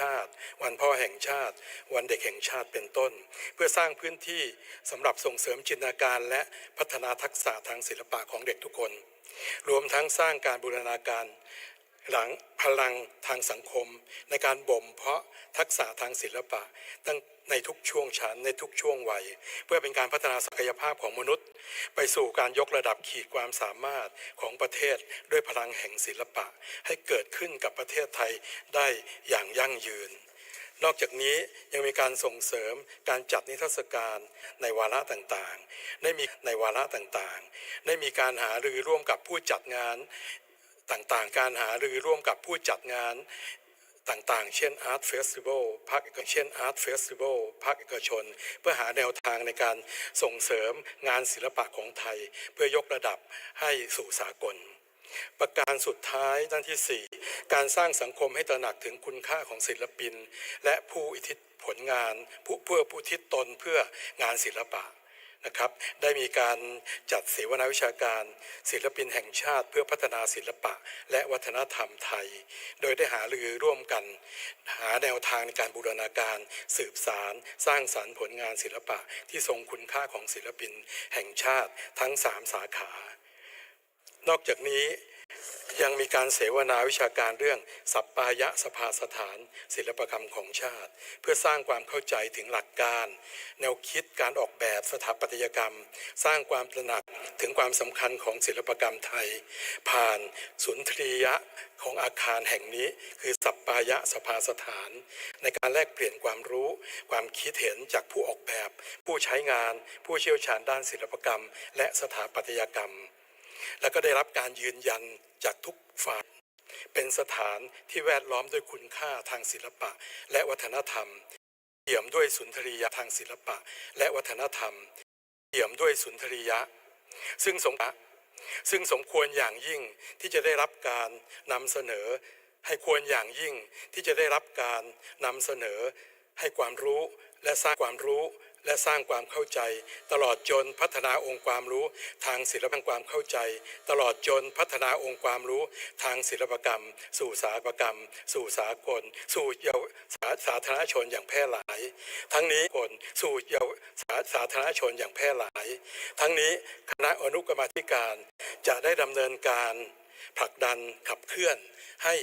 ชาติ วันพ่อแห่งชาติ วันเด็กแห่งชาติเป็นต้น เพื่อสร้างพื้นที่สำหรับส่งเสริมจินตนาการและพัฒนาทักษะทางศิลปะของเด็กทุกคน รวมทั้งสร้างการบูรณาการ หลังพลังทางสังคม ในการบ่มเพาะทักษะทางศิลปะ ตั้งในทุกช่วงชั้นในทุกช่วงวัย เพื่อเป็นการพัฒนาศักยภาพของมนุษย์ ไปสู่การยกระดับขีดความสามารถของประเทศด้วยพลังแห่งศิลปะ ให้เกิดขึ้นกับประเทศไทยได้อย่างยั่งยืนนอกจากนี้ยังมีการส่งเสริมการจัดนิทรรศการในวาระต่างๆ ได้มีในวาระต่างๆ ได้มีการหารือร่วมกับผู้จัดงาน ต่างๆ การหารือร่วมกับผู้จัดงานต่างๆ เช่น Art Festival ภาคเอกชนเช่น Art Festival ภาคเอกชน เพื่อหาแนวทางในการส่งเสริมงานศิลปะของไทย เพื่อยกระดับให้สู่สากล ประการสุดท้ายด้านที่ 4 การสร้างสังคมให้ตระหนักถึงคุณค่าของศิลปิน และผู้อิทธิผลงานผู้เพื่อผู้ทิศตนเพื่องานศิลปะ นะครับได้มีการจัดเสวนาวิชาการศิลปินแห่งชาติ เพื่อพัฒนาศิลปะ และวัฒนธรรมไทย โดยได้หารือร่วมกัน หาแนวทางในการบูรณาการ สืบสารสร้างสรรค์ผลงานศิลปะที่ทรงคุณค่าของศิลปินแห่งชาติทั้งสามสาขา นอกจากนี้ ยังมีการเสวนาวิชาการเรื่องสัปปายะสภาสถาน ศิลปกรรมของชาติ เพื่อสร้างความเข้าใจถึงหลักการ แนวคิดการออกแบบสถาปัตยกรรม สร้างความตระหนักถึงความสำคัญของศิลปกรรมไทย ผ่านสุนทรียะของอาคารแห่งนี้ คือสัปปายะสภาสถาน ในการแลกเปลี่ยนความรู้ ความคิดเห็นจากผู้ออกแบบ ผู้ใช้งาน ผู้เชี่ยวชาญด้านศิลปกรรม และสถาปัตยกรรม แล้วก็ได้รับการยืนยันจากทุกฝ่ายเป็นสถานที่แวดล้อมด้วยคุณค่าทางศิลปะ และวัฒนธรรมเปี่ยมด้วยสุนทรียะทางศิลปะ และวัฒนธรรมเปี่ยมด้วยสุนทรียะ ซึ่งสมซึ่งสมควรอย่างยิ่งที่จะได้รับการนำเสนอ ให้ควรอย่างยิ่งที่จะได้รับการนำเสนอ ให้ความรู้และสร้างความรู้ และสร้างความเข้าใจ ตลอดจนพัฒนาองค์ความรู้ ทางศิลปความเข้าใจ ตลอดจนพัฒนาองค์ความรู้ ทางศิลปกรรม สู่สาปกรรม สู่สากล สู่เยาวสาสาธารณชนอย่างแพร่หลาย ทั้งนี้คนสู่เยาวสาสาธารณชนอย่างแพร่หลาย ทั้งนี้คณะอนุกรรมธิการจะได้ดำเนินการ ผลักดันขับเคลื่อนให้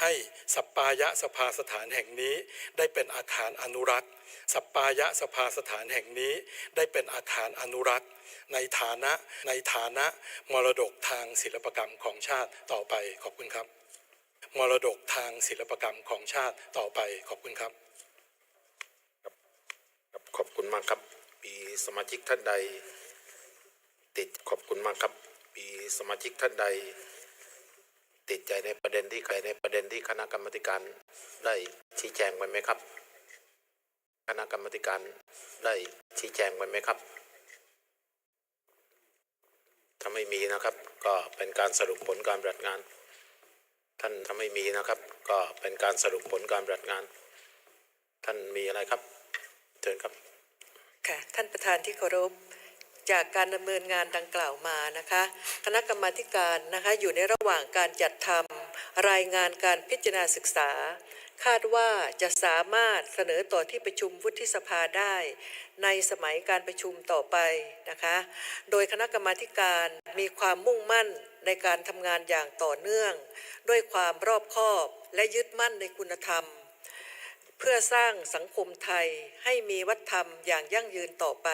ให้สปปายะสภาสถานแห่งนี้ ได้เป็นอาคารอนุรักษ์สปปายะสภาสถานแห่งนี้ ได้เป็นอาคารอนุรักษ์ ในฐานะในฐานะมรดกทางศิลปกรรมของชาติต่อไปขอบคุณครับ มรดกทางศิลปกรรมของชาติต่อไปขอบคุณครับครับขอบคุณมากครับมีสมาชิกท่านใด ติดขอบคุณมากครับ มีสมาชิกท่านใด ติดใจในประเด็นที่ใครในประเด็นที่คณะกรรมการได้ชี้แจงไปไหมครับ คณะกรรมการได้ชี้แจงไปไหมครับถ้าไม่มีนะครับก็เป็นการสรุปผลการปฏิบัติงาน ท่านถ้าไม่มีนะครับ ก็เป็นการสรุปผลการปฏิบัติงาน ท่านมีอะไรครับเชิญครับ ค่ะ ท่านประธานที่เคารพ จากการดำเนินงานดังกล่าวมานะคะ คณะกรรมาการนะคะอยู่ในระหว่างการจัดทำรายงานการพิจารณาศึกษา คาดว่าจะสามารถเสนอต่อที่ประชุมวุฒิสภาได้ ในสมัยการประชุมต่อไปนะคะ โดยคณะกรรมาการมีความมุ่งมั่นในการทำงานอย่างต่อเนื่อง ด้วยความรอบคอบและยึดมั่นในคุณธรรม เพื่อสร้างสังคมไทยให้มีวัฒนธรรมอย่างยั่งยืนต่อไป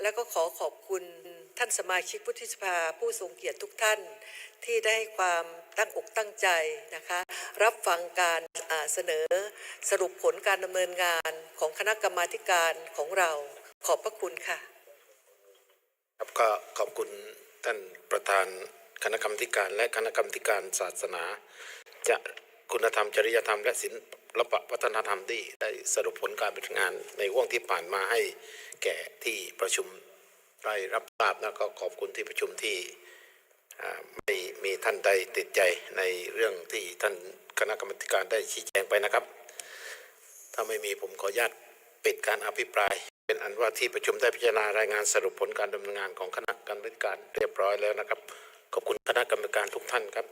แล้วก็ขอขอบคุณท่านสมาชิกวุฒิสภาผู้ทรงเกียรติทุกท่านที่ได้ให้ความตั้งอกตั้งใจนะคะ รับฟังการเสนอสรุปผลการดำเนินงานของคณะกรรมาการของเราขอบพระคุณค่ะครับก็ขอบคุณท่านประธานคณะกรรมการและคณะกรรมการศาสนา จะคุณธรรมจริยธรรมและศิล ปวัฒนธรรมที่ได้สรุปผลการปฏิบัติงานในห่วงที่ผ่านมาให้แก่ที่ประชุมได้รับทราบแล้วก็ขอบคุณที่ประชุมที่ไม่มีท่านใดติดใจในเรื่องที่ท่านคณะกรรมการได้ชี้แจงไปนะครับ ถ้าไม่มีผมขออนุญาตปิดการอภิปราย เป็นอันว่าที่ประชุมได้พิจารณารายงานสรุปผลการดำเนินงานของคณะกรรมการเรียบร้อยแล้วนะครับ ขอบคุณคณะกรรมการทุกท่านครับ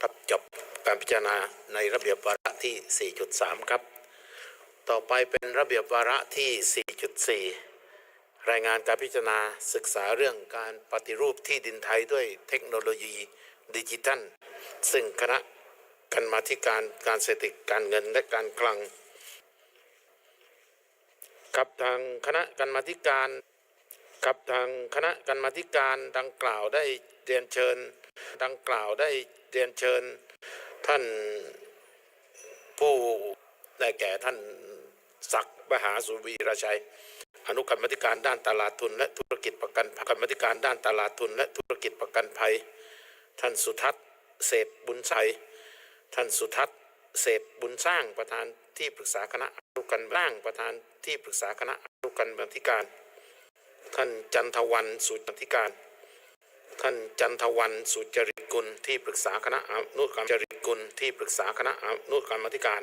ครับจบการพิจารณาในระเบียบวาระที่ 4.3 ครับ ต่อไปเป็นระเบียบวาระที่ 4.4 รายงานการพิจารณาศึกษาเรื่องการปฏิรูปที่ดินไทยด้วยเทคโนโลยีดิจิทัล ซึ่งคณะกรรมาธิการการเศรษฐกิจการเงินและการคลัง กับทางคณะกรรมาธิการกับทางคณะกรรมาธิการดังกล่าวได้เรียนเชิญ ดังกล่าวได้เรียนเชิญท่านผู้ได้แก่ท่านศักดิ์มหาสุวีรชัย อนุกรรมธิการด้านตลาดทุน และธุรกิจประกันกรรมธิการด้านตลาดทุน และธุรกิจประกันภัย ท่านสุทัศน์เสพบุญชัย ท่านสุทัศน์เสพบุญสร้างประธานที่ปรึกษาคณะอนุกรรมร่างประธานที่ปรึกษาคณะอนุกรรมธิการ ท่านจันทวันสุจริการ ท่านจันทวันสุจริตกุลที่ปรึกษาคณะอนุกรรมจริตกุลที่ปรึกษาคณะอนุกรรมธิการ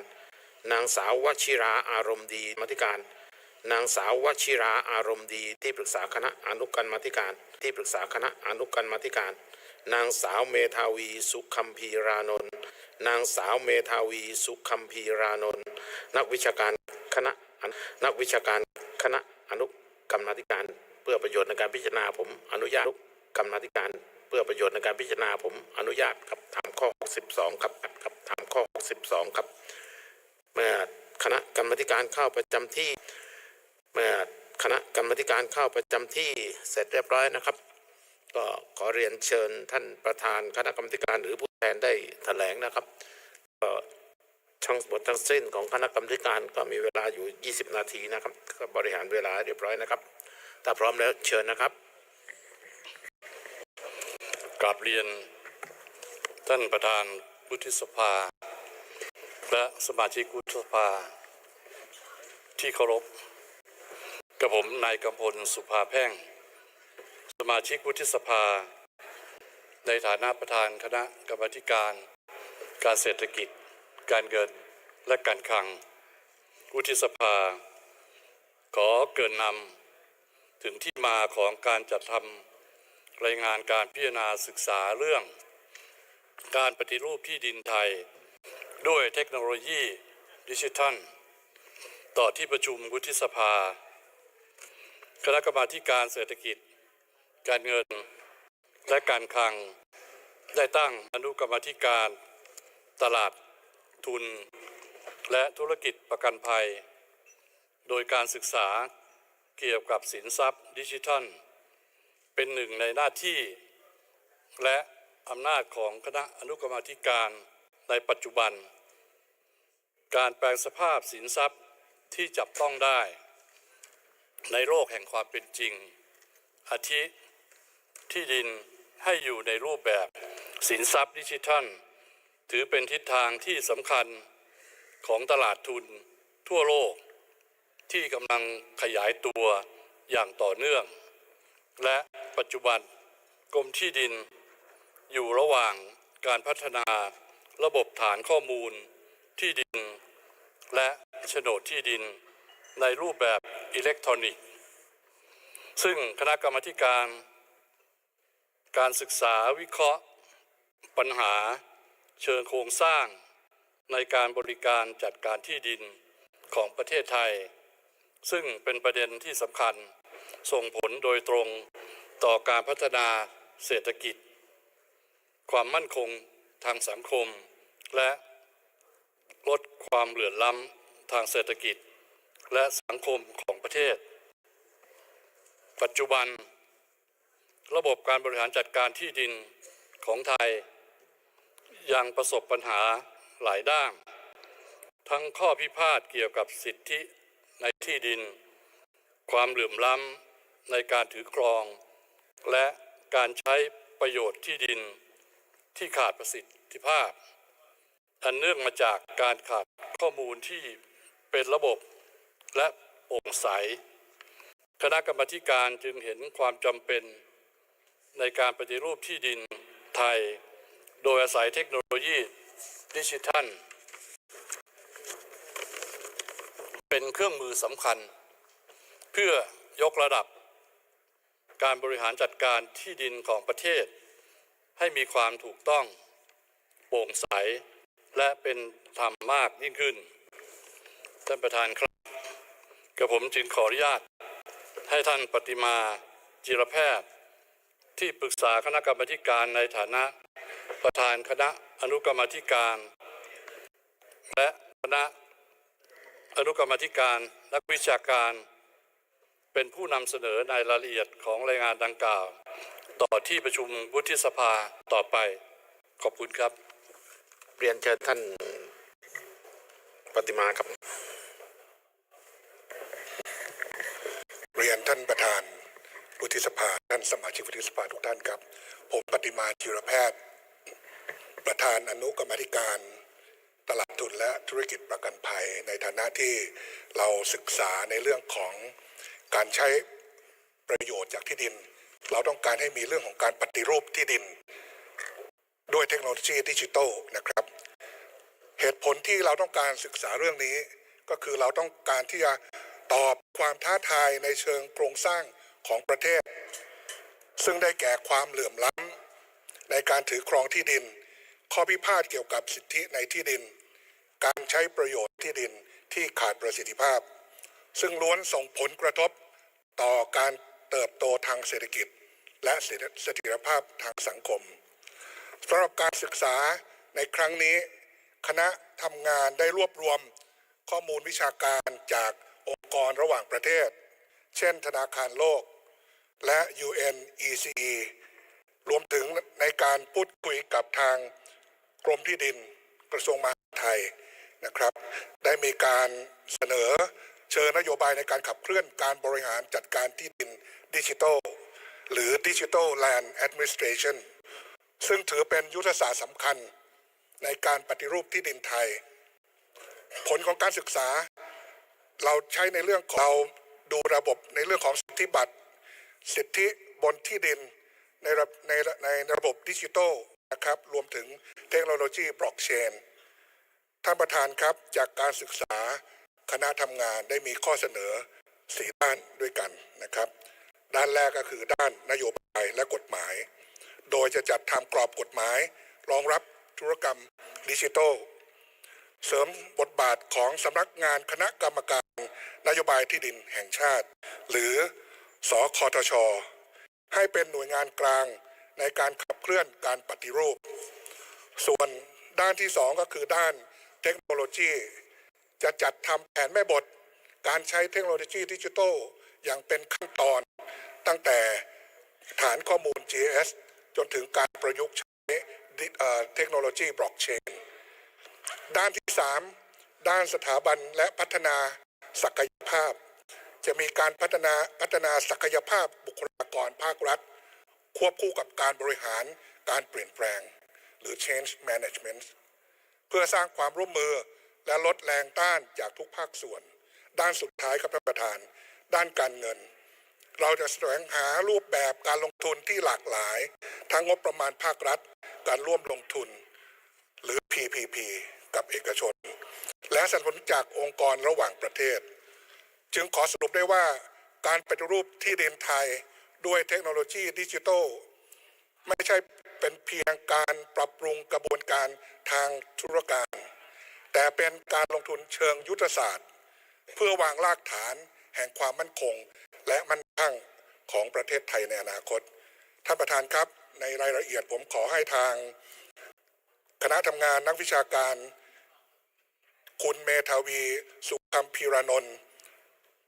นางสาววชิราอารมณ์ดีกรรมาธิการ นางสาววชิราอารมณ์ดีที่ปรึกษาคณะอนุกรรมธิการ ที่ปรึกษาคณะอนุกรรมธิการ นางสาวเมธาวีสุคัมพีรานนท์นางสาวเมธาวีสุคัมพีรานนท์นักวิชาการคณะนักวิชาการคณะอนุกรรมาธิการ เพื่อประโยชน์ในการพิจารณาผมอนุญาต กรรมาธิการเพื่อประโยชน์ในการพิจารณาผมอนุญาตครับตามข้อ 62 ครับครับตามข้อ 62 ครับ เมื่อคณะกรรมธิการเข้าประจำที่ เมื่อคณะกรรมธิการเข้าประจำที่เสร็จเรียบร้อยนะครับ ก็ขอเรียนเชิญท่านประธานคณะกรรมธิการหรือผู้แทนได้แถลงนะครับก็ทั้งหมดทั้งสิ้นของคณะกรรมธิการก็มีเวลาอยู่ 20 นาทีนะครับก็บริหารเวลาเรียบร้อยนะครับ ถ้าพร้อมแล้วเชิญนะครับ กราบเรียน ท่านประธานวุฒิสภา และสมาชิกวุฒิสภา ที่เคารพกับผมนายกำพลสุภาแพ่ง สมาชิกวุฒิสภา ในฐานะประธานคณะกรรมาธิการ การเศรษฐกิจ การเงินและการคลัง วุฒิสภา ขอเกินนำถึงที่มาของการจัดทำ รายงานการพิจารณาศึกษาเรื่อง การปฏิรูปที่ดินไทย ด้วยเทคโนโลยีดิจิทัล ต่อที่ประชุมวุฒิสภา คณะกรรมาการเศรษฐกิจ การเงิน และการคลัง ได้ตั้งอนุกรรมาธิการตลาดทุน และธุรกิจประกันภัย โดยการศึกษาเกี่ยวกับสินทรัพย์ดิจิทัล เป็นหนึ่งในหน้าที่ และอำนาจของคณะอนุกรรมธิการในปัจจุบัน การแปลงสภาพสินทรัพย์ที่จับต้องได้ ในโลกแห่งความเป็นจริง อาทิที่ดินให้อยู่ในรูปแบบสินทรัพย์ดิจิทัล ถือเป็นทิศทางที่สำคัญของตลาดทุนทั่วโลกที่กำลังขยายตัวอย่างต่อเนื่อง และปัจจุบันกรมที่ดิน อยู่ระหว่างการพัฒนาระบบฐานข้อมูลที่ดิน และโฉนดที่ดินในรูปแบบอิเล็กทรอนิกส์ ซึ่งคณะกรรมการ การศึกษาวิเคราะห์ ปัญหาเชิงโครงสร้าง ในการบริการจัดการที่ดินของประเทศไทย ซึ่งเป็นประเด็นที่สำคัญ ส่งผลโดยตรงต่อการพัฒนาเศรษฐกิจ ความมั่นคงทางสังคม และลดความเหลื่อมล้ำทางเศรษฐกิจ และสังคมของประเทศ ปัจจุบัน ระบบการบริหารจัดการที่ดินของไทย ยังประสบปัญหาหลายด้าน ทั้งข้อพิพาทเกี่ยวกับสิทธิในที่ดิน ความเหลื่อมล้ำ ในการถือครอง และการใช้ประโยชน์ที่ดินที่ขาดประสิทธิภาพ อันเนื่องมาจากการขาดข้อมูลที่เป็นระบบและโปร่งใส คณะกรรมการจึงเห็นความจำเป็นในการปฏิรูปที่ดินไทย โดยอาศัยเทคโนโลยีดิจิทัล เป็นเครื่องมือสำคัญ เพื่อยกระดับ การบริหารจัดการที่ดินของประเทศ ให้มีความถูกต้องโปร่งใส และเป็นธรรมมากยิ่งขึ้น ท่านประธานครับกับผมจึงขออนุญาต ให้ท่านปฏิมาจิรแพทย์ ที่ปรึกษาคณะกรรมาธิการในฐานะ ประธานคณะอนุกรรมธิการ และคณะอนุกรรมธิการนักวิชาการ เป็นผู้นำเสนอในรายละเอียดของรายงานดังกล่าว ต่อที่ประชุมวุฒิสภาต่อไป ขอบคุณครับ เรียนเชิญท่านปฏิมาครับ เรียนท่านประธานวุฒิสภาท่านสมาชิกวุฒิสภาทุกท่านครับ ผมปฏิมาจิรแพทย์ ประธานอนุกรรมาธิการตลาดทุนและธุรกิจประกันภัยในฐานะที่เราศึกษาในเรื่องของ การใช้ประโยชน์จากที่ดิน เราต้องการให้มีเรื่องของการปฏิรูปที่ดิน ด้วยเทคโนโลยีดิจิทัลนะครับ เหตุผลที่เราต้องการศึกษาเรื่องนี้ ก็คือเราต้องการที่จะตอบความท้าทายในเชิงโครงสร้างของประเทศ ซึ่งได้แก่ความเหลื่อมล้ำในการถือครองที่ดิน ข้อพิพาทเกี่ยวกับสิทธิในที่ดิน การใช้ประโยชน์ที่ดินที่ขาดประสิทธิภาพ ซึ่งล้วนส่งผลกระทบต่อการเติบโตทางเศรษฐกิจ และเสถียรภาพทางสังคมสำหรับการศึกษาในครั้งนี้ คณะทำงานได้รวบรวมข้อมูลวิชาการจากองค์กรระหว่างประเทศ เช่นธนาคารโลก และ UNECE รวมถึงในการพูดคุยกับทางกรมที่ดินกระทรวงมหาดไทยนะครับ ได้มีการเสนอ เชิญนโยบายในการขับเคลื่อนการบริหารจัดการที่ดินดิจิทัล หรือ Digital Land Administration ซึ่งถือเป็นยุทธศาสตร์สำคัญในการปฏิรูปที่ดินไทย ผลของการศึกษา เราใช้ในเรื่องของเราดูระบบในเรื่องของสิทธิบัตร สิทธิบนที่ดินในระในในระบบดิจิทัลนะครับ รวมถึงเทคโนโลยีบล็อกเชนท่านประธานครับจากการศึกษา คณะทำงานได้มีข้อเสนอสีด้านด้วยกันนะครับ ด้านแรกก็คือด้านนโยบายและกฎหมาย โดยจะจัดทำกรอบกฎหมาย รองรับธุรกรรมดิจิทัลเสริมบทบาทของสำนักงานคณะกรรมการนโยบายที่ดินแห่งชาติ หรือสอคอทช ให้เป็นหน่วยงานกลางในการขับเคลื่อนการปฏิรูป ส่วนด้านที่สองก็คือด้านเทคโนโลยี จะจัดทำแผนแม่บท การใช้เทคโนโลยีดิจิทัลอย่างเป็นขั้นตอน ตั้งแต่ฐานข้อมูล GS จนถึงการประยุกต์ใช้เอ่อเทคโนโลยีบล็อกเชนด้านที่ 3 ด้านสถาบันและพัฒนาศักยภาพ จะมีการพัฒนาพัฒนาศักยภาพบุคลากรภาครัฐ ควบคู่กับการบริหารการเปลี่ยนแปลง หรือ change management เพื่อสร้างความร่วมมือ และลดแรงต้านจากทุกภาคส่วน ด้านสุดท้ายครับท่านประธาน ด้านการเงิน เราจะแสวงหารูปแบบการลงทุนที่หลากหลาย ทั้งงบประมาณภาครัฐ การร่วมลงทุน หรือ PPP กับเอกชน และสนับสนุนจากองค์กรระหว่างประเทศ จึงขอสรุปได้ว่าการปฏิรูปที่ดินไทยด้วยเทคโนโลยีดิจิทัลไม่ใช่เป็นเพียงการปรับปรุงกระบวนการทางธุรการ แต่เป็นการลงทุนเชิงยุทธศาสตร์ เพื่อวางรากฐานแห่งความมั่นคง และมั่นคงของประเทศไทยในอนาคต ท่านประธานครับ ในรายละเอียดผมขอให้ทาง คณะทำงานนักวิชาการ คุณเมธาวี สุคำพีรานนท์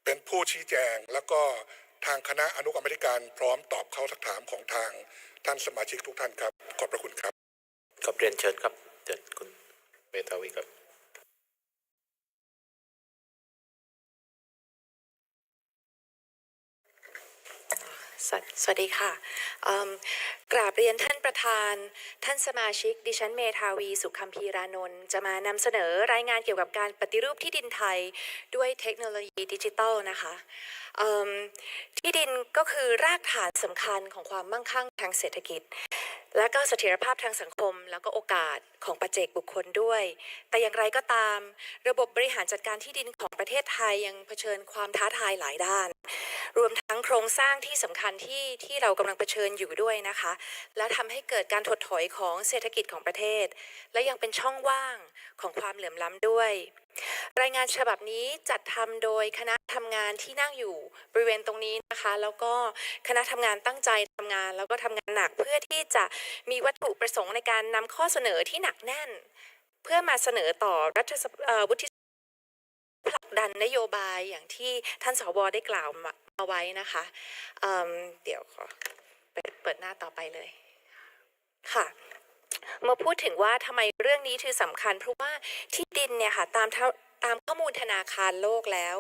เป็นผู้ชี้แจง แล้วก็ทางคณะอนุกรรมธิการพร้อมตอบเข้าสักถามของทางท่านสมาชิกทุกท่านครับ ขอบพระคุณครับขอบเรียนเชิญครับเชิญคุณเมธาวีครับ สวสวัสดีค่ะกราบเรียนท่านประธาน ท่านสมาชิก ดิฉันเมธาวี สุขคัมพีรานนท์จะมานำเสนอรายงานเกี่ยวกับการปฏิรูปที่ดินไทยด้วยเทคโนโลยีดิจิทัลนะคะที่ดินก็คือรากฐานสำคัญของความมั่งคั่งทางเศรษฐกิจ และก็เสถียรภาพทางสังคม แล้วก็โอกาสของปัจเจกบุคคลด้วย แต่อย่างไรก็ตาม ระบบบริหารจัดการที่ดินของประประเทศไทยยังเผชิญความท้าทายหลายด้าน รวมทั้งโครงสร้างที่สำคัญที่ที่เรากำลังเผชิญอยู่ด้วยนะคะ และทำให้เกิดการถดถอยของเศรษฐกิจของประเทศ และยังเป็นช่องว่างของความเหลื่อมล้ำด้วย รายงานฉบับนี้จัดทำโดยคณะทำงานที่นั่งอยู่บริเวณตรงนี้นะคะ แล้วก็คณะทำงานตั้งใจทำงาน แล้วก็ทำงานหนักเพื่อที่จะมีวัตถุประสงค์ในการนำข้อเสนอที่หนักแน่น เพื่อมาเสนอต่อรัฐสภาวุฒิผลักดันนโยบายอย่างที่ท่านสวได้กล่าวมาไว้นะคะเเดี๋ยวขอเปเปิดหน้าต่อไปเลยค่ะ มาพูดถึงว่าทำไมเรื่องนี้ถือสำคัญ เพราะว่าที่ดินเนี่ยค่ะตามเท่าตามข้อมูลธนาคารโลกแล้ว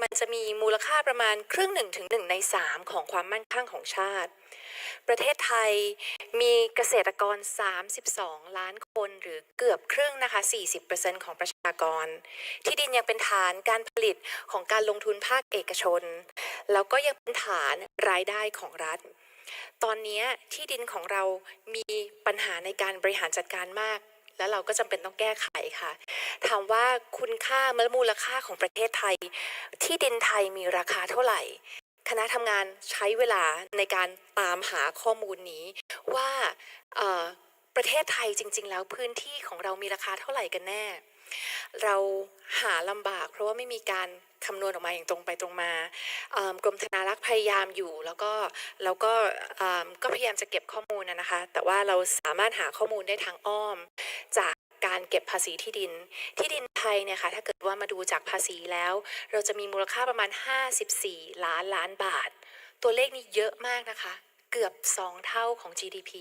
มันจะมีมูลค่าประมาณครึ่งหนึ่งถึงหนึ่งในสามของความมั่นคงของชาติ ประเทศไทยมีเกษตรกร 32 ล้านคนหรือเกือบครึ่งนะคะ 40%ของประชากร ที่ดินยังเป็นฐานการผลิตของการลงทุนภาคเอกชน แล้วก็ยังเป็นฐานรายได้ของรัฐ ตอนนี้ที่ดินของเรามีปัญหาในการบริหารจัดการมาก แล้วเราก็จำเป็นต้องแก้ไขค่ะ ถามว่าคุณค่าและมูลค่าของประเทศไทย ที่ดินไทยมีราคาเท่าไหร่ คณะทำงานใช้เวลาในการตามหาข้อมูลนี้ว่าประเทศไทยจริง ๆ แล้วพื้นที่ของเรามีราคาเท่าไหร่กันแน่ เราหาลำบากเพราะว่าไม่มีการ คำนวณออกมาอย่างตรงไปตรงมากรมธนารักษ์พยายามอยู่แล้วก็แล้วก็ก็พยายามจะเก็บข้อมูลนะนะคะ แต่ว่าเราสามารถหาข้อมูลได้ทางอ้อม จากการเก็บภาษีที่ดิน ที่ดินไทยเนี่ยค่ะถ้าเกิดว่ามาดูจากภาษีแล้ว เราจะมีมูลค่าประมาณ 54 ล้านล้านบาท ตัวเลขนี้เยอะมากนะคะ เกือบ 2 เท่าของ GDP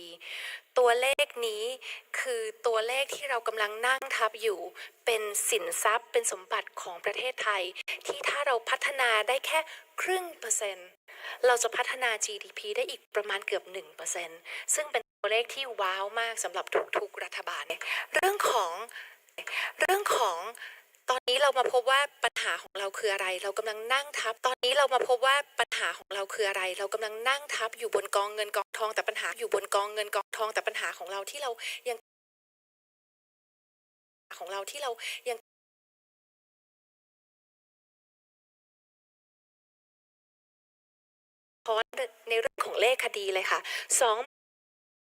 ตัวเลขนี้คือตัวเลขที่เรากำลังนั่งทับอยู่ เป็นสินทรัพย์เป็นสมบัติของประเทศไทย ที่ถ้าเราพัฒนาได้แค่ครึ่งเปอร์เซ็นต์เราจะพัฒนา GDP ได้อีกประมาณเกือบ 1%ซึ่งเป็นตัวเลขที่ว้าวมากสำหรับทุกๆรัฐบาลเนี่ยเรื่องของเรื่องของ ตอนนี้เรามาพบว่าปัญหาของเราคืออะไร เรากำลังนั่งทับ ตอนนี้เรามาพบว่าปัญหาของเราคืออะไร เรากำลังนั่งทับอยู่บนกองเงินกองทองแต่ปัญหาอยู่บนกองเงินกองทองแต่ปัญหาของเราที่เรายังของเราที่เรายังพอในเรื่องของเลขคดีเลยค่ะสอง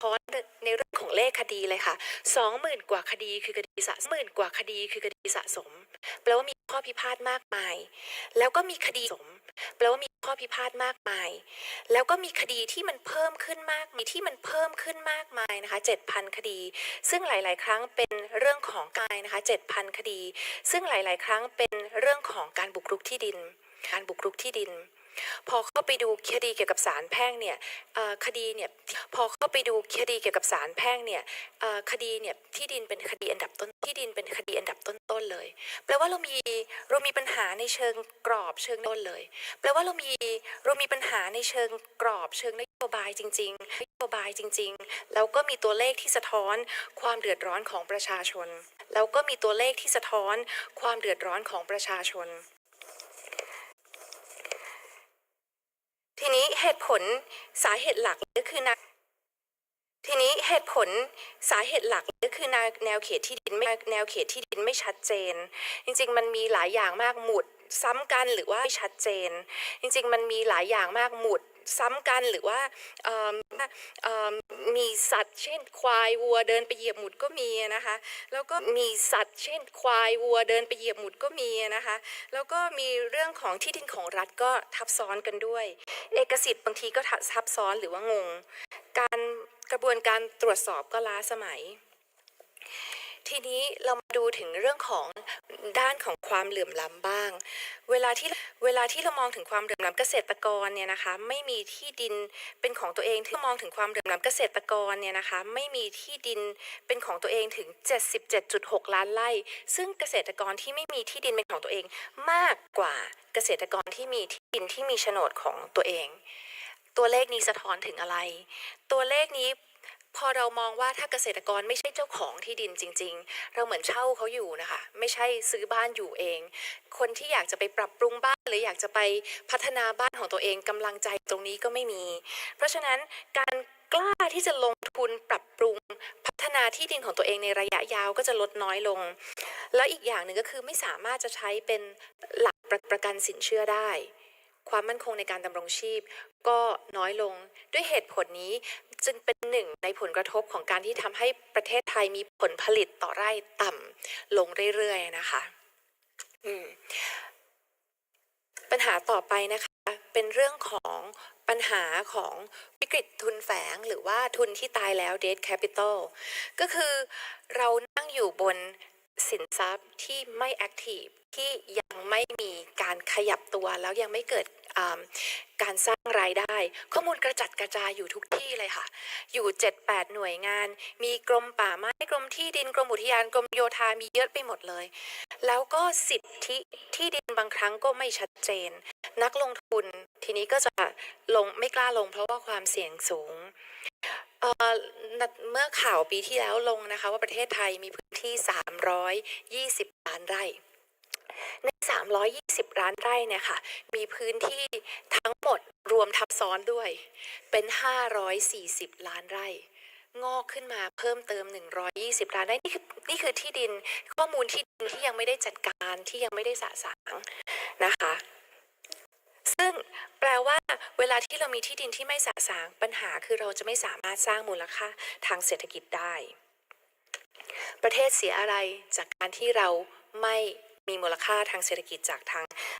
พอนในเรื่องของเลขคดีเลยค่ะสองหมื่นกว่าคดีคือคดีสะหมื่นกว่าคดีคือคดีสะสม แปลว่ามีข้อพิพาทมากมาย แล้วก็มีคดีสม แปลว่ามีข้อพิพาทมากมาย แล้วก็มีคดีที่มันเพิ่มขึ้นมาก มีที่มันเพิ่มขึ้นมากมายนะคะ7,000คดี ซึ่งหลาย ๆ ครั้งเป็นเรื่องของกายนะคะ7,000คดี ซึ่งหลาย ๆ ครั้งเป็นเรื่องของการบุกรุกที่ดิน การบุกรุกที่ดิน พอเข้าไปดูคดีเกี่ยวกับสารแพ่งเนี่ยคดีเนี่ยพอเข้าไปดูคดีเกี่ยวกับสารแพ่งเนี่ยคดีเนี่ยที่ดินเป็นคดีอันดับต้นที่ดินเป็นคดีอันดับต้นๆเลย แปลว่าเรามีเรามีปัญหาในเชิงกรอบเชิงต้นเลย แปลว่าเรามีเรามีปัญหาในเชิงกรอบเชิงนโยบายจริงๆนโยบายจริง ๆ แล้วก็มีตัวเลขที่สะท้อนความเดือดร้อนของประชาชน แล้วก็มีตัวเลขที่สะท้อนความเดือดร้อนของประชาชน ทีนี้เหตุผลสาเหตุหลักก็คือนะทีนี้เหตุผลสาเหตุหลักก็คือแนวแนวเขตที่ดินไม่แนวเขตที่ดินไม่ชัดเจน จริง ๆ มันมีหลายอย่างมากหมุดซ้ำกันหรือว่าไม่ชัดเจน จริง ๆ มันมีหลายอย่างมากหมุด ซ้ำกันหรือว่ามีสัตว์เช่นควายวัวเดินไปเหยียบหมุดก็มีนะคะแล้วก็มีสัตว์เช่น ควายวัวเดินไปเหยียบหมุดก็มีนะคะแล้วก็มีเรื่องของที่ดินของรัฐก็ทับซ้อนกันด้วย เอกสิทธิ์บางทีก็ทับซ้อนหรือว่างง การกระบวนการตรวจสอบก็ล้าสมัย ทีนี้เรามาดูถึงเรื่องของด้านของความเหลื่อมล้ำบ้าง เวลาที่เวลาที่เรามองถึงความเหลื่อมล้ำเกษตรกรเนี่ยนะคะ ไม่มีที่ดินเป็นของตัวเองที่มองถึงความเหลื่อมล้ำเกษตรกรเนี่ยนะคะ ไม่มีที่ดินเป็นของตัวเองถึง 77.6 ล้านไร่ ซึ่งเกษตรกรที่ไม่มีที่ดินเป็นของตัวเองมากกว่าเกษตรกรที่มีที่ดินที่มีโฉนดของตัวเอง ตัวเลขนี้สะท้อนถึงอะไร ตัวเลขนี้ พอเรามองว่าถ้าเกษตรกรไม่ใช่เจ้าของที่ดินจริง ๆ เราเหมือนเช่าเขาอยู่นะคะ ไม่ใช่ซื้อบ้านอยู่เอง คนที่อยากจะไปปรับปรุงบ้าน หรืออยากจะไปพัฒนาบ้านของตัวเองกำลังใจตรงนี้ก็ไม่มี เพราะฉะนั้นการกล้าที่จะลงทุนปรับปรุงพัฒนาที่ดินของตัวเองในระยะยาวก็จะลดน้อยลง แล้วอีกอย่างหนึ่งก็คือไม่สามารถจะใช้เป็นหลักประประกันสินเชื่อได้ ความมั่นคงในการดำรงชีพ ก็น้อยลงด้วยเหตุผลนี้จึงเป็นหนึ่งในผลกระทบของการที่ทำให้ประเทศไทยมีผลผลิตต่อไร่ต่ำลงเรื่อยๆนะคะปัญหาต่อไปนะคะ เป็นเรื่องของปัญหาของวิกฤตทุนแฝงหรือว่าทุนที่ตายแล้ว dead capital ก็คือเรานั่งอยู่บนสินทรัพย์ที่ไม่แอคทีฟที่ยังไม่มีการขยับตัวแล้วยังไม่เกิด การสร้างรายได้ ข้อมูลกระจัดกระจายอยู่ทุกที่เลยค่ะ อยู่ 7-8 หน่วยงาน มีกรมป่าไม้กรมที่ดินกรมอุทยานกรมโยธามีเยอะไปหมดเลย แล้วก็สิทธิที่ดินบางครั้งก็ไม่ชัดเจน นักลงทุนทีนี้ก็จะลงไม่กล้าลงเพราะว่าความเสี่ยงสูงเเมื่อข่าวปีที่แล้วลงนะคะ ว่าประเทศไทยมีพื้นที่ 320 ล้านไร่ใน 320ล้านไร่เนี่ยค่ะ มีพื้นที่ทั้งหมดรวมทับซ้อนด้วย เป็น 540 ล้านไร่ งอกขึ้นมาเพิ่มเติม 120 ล้านไร่นี่คือนี่คือที่ดินข้อมูลที่ดินที่ยังไม่ได้จัดการที่ยังไม่ได้สะสางนะคะ ซึ่งแปลว่าเวลาที่เรามีที่ดินที่ไม่สะสางปัญหาคือเราจะไม่สามารถสร้างมูลค่าทางเศรษฐกิจได้ ประเทศเสียอะไรจากการที่เราไม่ มีมูลค่าทางเศรษฐกิจจากทาง